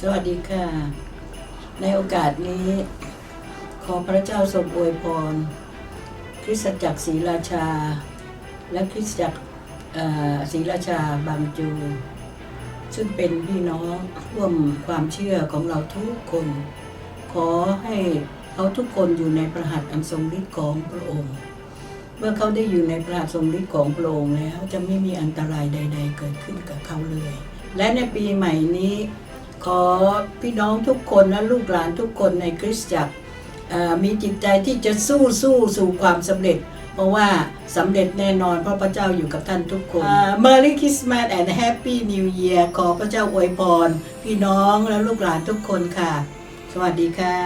สวัสดีค่ะ ในโอกาสนี้ ขอพระเจ้าทรงอวยพร คริสตจักรศรีราชา และคริสตจักรศรีราชาบางจู ซึ่งเป็นพี่น้องร่วมความเชื่อของเราทุกคน ขอให้เขาทุกคนอยู่ในประหัตอันทรงฤทธิ์ของพระองค์ เมื่อเขาได้อยู่ในพระหัตทรงฤทธิ์ของพระองค์แล้วจะไม่มีอันตรายใด ๆ เกิดขึ้นกับเขาเลย และในปีใหม่นี้ ขอพี่น้องทุกคนและลูกหลานทุกคนในคริสตจักรมีจิตใจที่จะสู้สู้สู่ความสำเร็จ เพราะว่าสำเร็จแน่นอนเพราะพระเจ้าอยู่กับท่านทุกคน Merry Christmas and Happy New Year ขอพระเจ้าอวยพร พี่น้องและลูกหลานทุกคนค่ะ สวัสดีค่ะ